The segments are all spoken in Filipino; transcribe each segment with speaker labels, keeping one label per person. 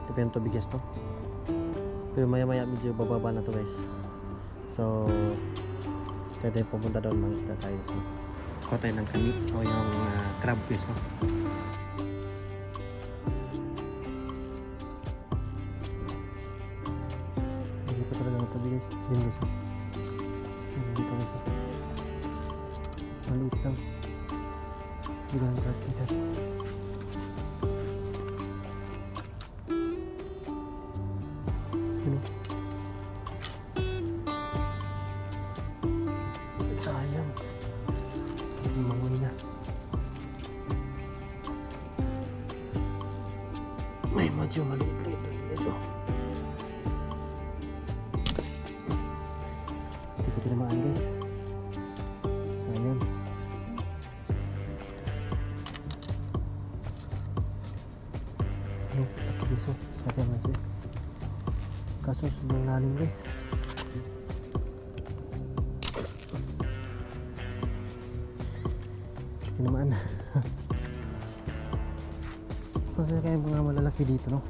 Speaker 1: malaki pa yung tubig guys no? Pero maya maya medyo bababa na to guys. So kaya tayo pumunta doon mga isda tayo. So kuha tayo ng kani o yung ah, crab guys no medyo maliit-liit oh. Hindi ko tinamaan. Sayang. Guys. Mga malalaki dito no.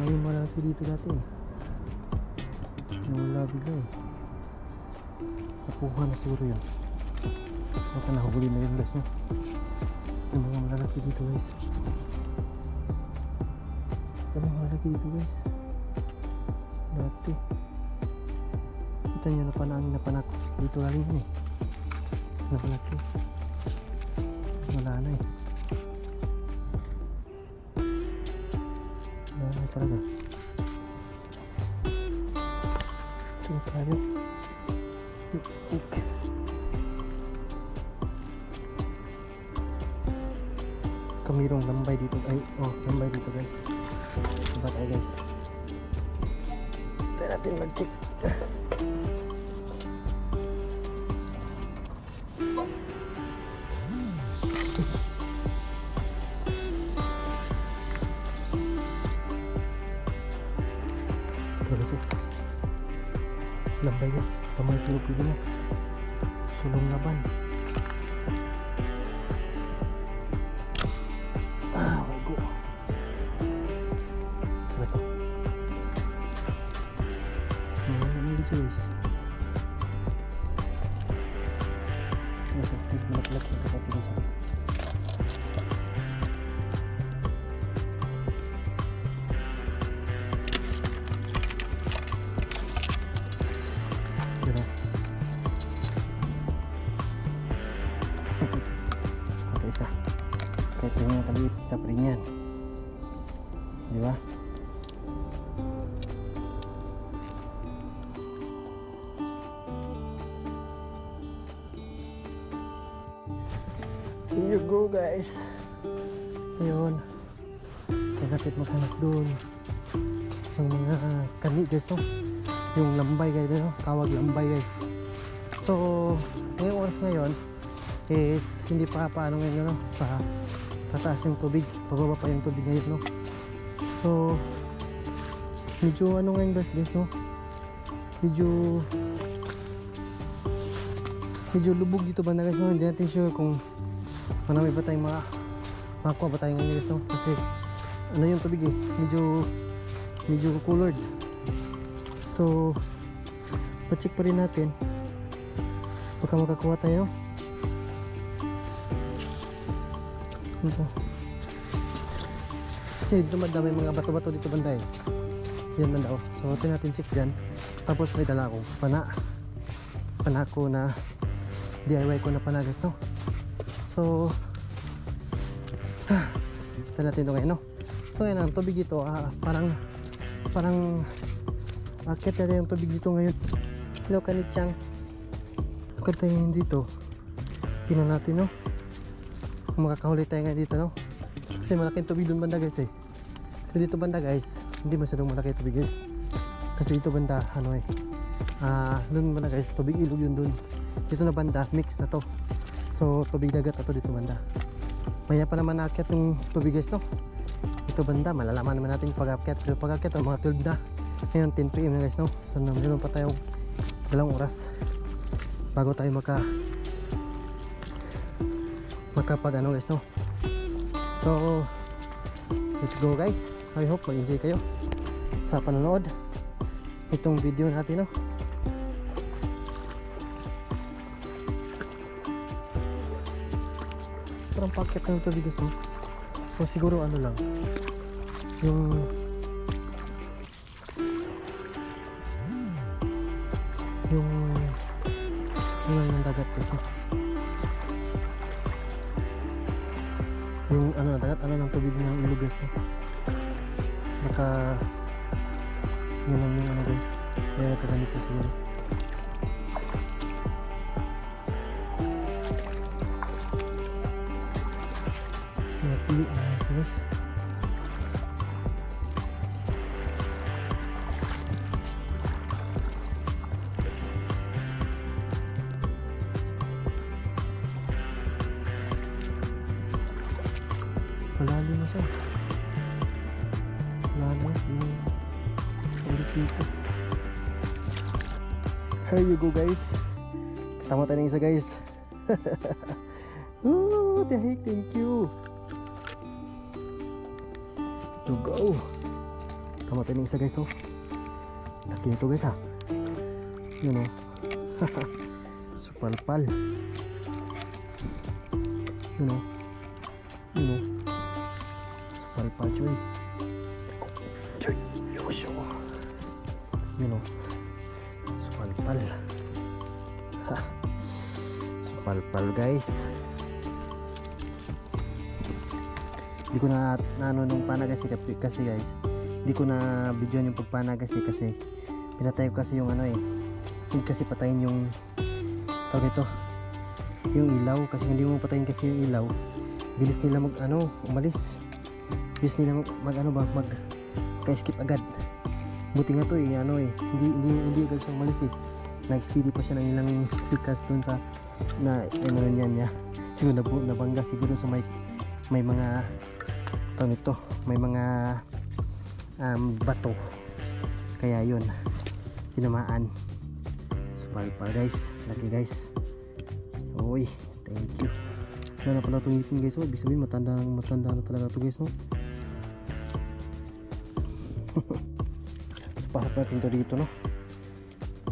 Speaker 1: Ngayon malalaki dito dati eh. Nawala bigla eh. Nakuha na siguro yun. Baka nahuli na yun guys no. Yung mga malalaki dito guys. Yung mga malalaki dito guys. Dati. Kita nyo napanang napanak. Dito lang yun eh. Napanaki. Wala na eh. Dito guys. Sabat tayo guys. Tayo natin mag-check. Tulusok. Lambay guys. Kamay tulog pwede na. Sulong laban. Ano Here you go guys. Ayun. Natin maghanap doon. Sa mga kani guys no yung lambay guys no? kawag lambay guys so ngayong oras ngayon is hindi pa paano ngayon no? pa pataas yung tubig pababa pa yung tubig ngayon no so medyo ano ngayon guys guys no medyo medyo lubog dito banda guys no hindi natin sure kung marami pa tayong mga makakuha pa tayo ngayon guys no kasi ano yung tubig eh medyo medyo colored So, pa-check pa rin natin. Baka makakuha tayo. Ito. Kasi dito madami mga bato-bato dito banda eh. Yan banda oh. So, ito natin check dyan. Tapos may dala akong pana. Pana ko na DIY ko na panagas no. So, ito natin ito ngayon no. So, ngayon ang tubig dito ah, parang parang Akit na yung tubig dito ngayon. Hello, kanichang. Akit tayo ngayon dito. Tingnan natin, no? Kung makakahuli tayo ngayon dito, no? Kasi malaking tubig doon banda, guys, eh. So, dito banda, guys, hindi masyadong malaki tubig, guys. Kasi dito banda, ano eh. Ah, doon banda, guys, tubig ilog yun doon. Dito na banda, mix na to. So, tubig dagat na to dito banda. Maya pa naman naakyat yung tubig, guys, no? Dito banda, malalaman naman natin pag-akyat. Pero pag-akyat, oh, mga 12 na. Ngayon 10pm na guys no So meron pa tayong dalawang oras Bago tayo maka Makapag ano guys no So Let's go guys I hope mag-enjoy kayo sa panonood itong video natin no packet ng tubig guys no so siguro ano lang. Yung yung yung lang ng dagat kasi yung ano dagat ano ng tubig ng ilog guys no? Naka lang yung ano guys. Kaya nakaganito siguro na guys Malalim na siya. Malalim. Yung ulit dito. Here you go guys. Katama tayo ng isa guys. Heck, thank you. To go. Katama tayo ng isa guys oh. Laki nito guys ha. Yun oh. Supalpal. Yun oh. Yun oh. Supalpal choy. Choy. Yosho. Yun oh. Supalpal. Ha. Supalpal guys. Hindi ko na ano nung pana kasi guys. Hindi ko na videoan yung pagpana kasi pinatay ko kasi yung ano eh. Hindi kasi patayin yung tawag ito. Yung ilaw kasi hindi mo patayin kasi yung ilaw. Bilis nila mag ano, umalis. Bilis nila mag, mag ano ba, mag ka-skip agad. Buti nga to eh, ano eh, hindi hindi hindi agad siya umalis eh. Nag-steady pa siya ng ilang sikas dun sa na ano niyan niya. Siguro nabangga siguro sa may may mga tawag nito, may mga um, bato. Kaya yun, tinamaan. Supalpal guys, laki guys. Uy, thank you. Wala na pala itong ngipin guys, oh. ibig sabihin matanda, matanda na talaga ito guys. No? so, pasok natin to dito no.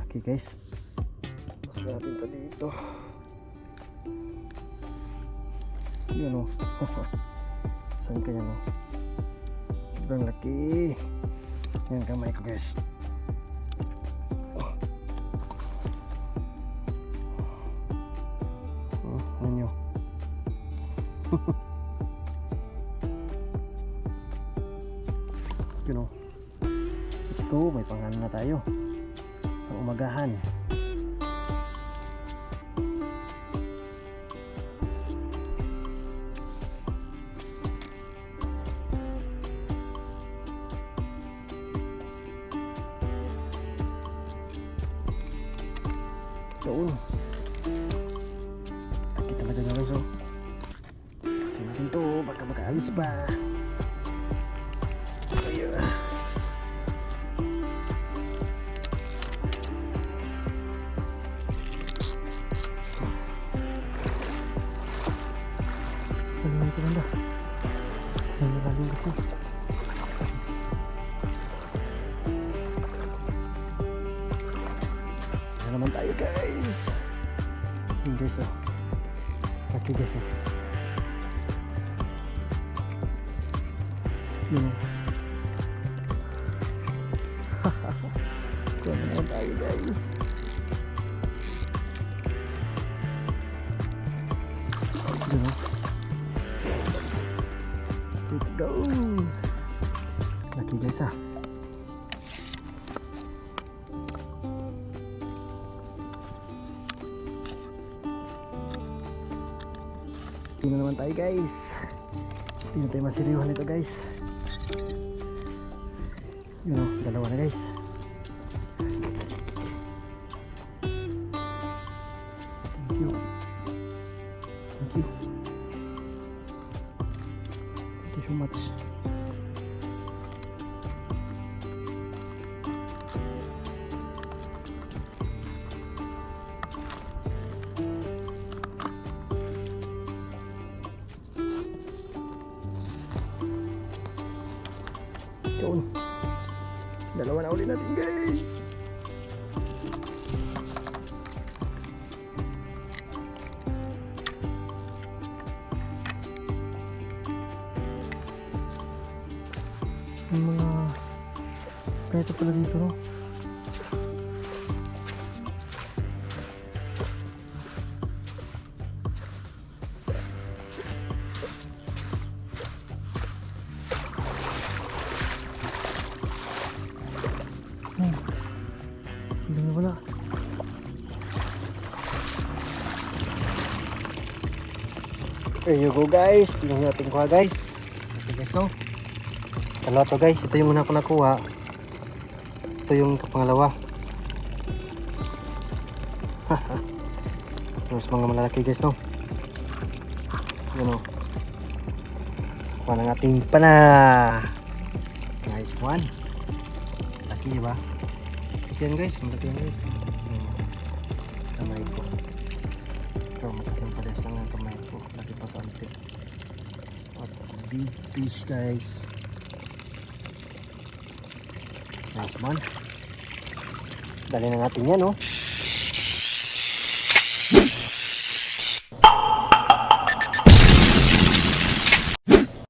Speaker 1: Okay guys. Pasok natin to dito. Yun oh. Saan kaya no? Sobrang laki. Yan kamay ko guys. Oh, ano nyo? you know. Let's go, may pangalan na tayo. Ang umagahan. Doon. Laki talaga na guys oh. Kasi natin to, baka makaalis pa. Oh. Kuha na naman tayo guys. Let's go. Laki guys ah. Na naman tayo guys. Hindi na tayo masiriwan nito guys. Yun o, dalawa na guys. Thank you. Thank you. Thank you so much. Yun. Dalawa na ulit natin guys. Yung mga... Ganito pala dito no. There you go guys. Tingnan natin kuha guys. Okay guys no. Dalawa to guys. Ito yung muna ko nakuha. Ito yung pangalawa. Terus mga malalaki guys no. Yan o. Kuha ng ating pana. Nice one. Laki ba? Malaki yan guys. Malaki yan guys. Hmm. Kamay big fish guys. Nice. Dali na natin yan, oh.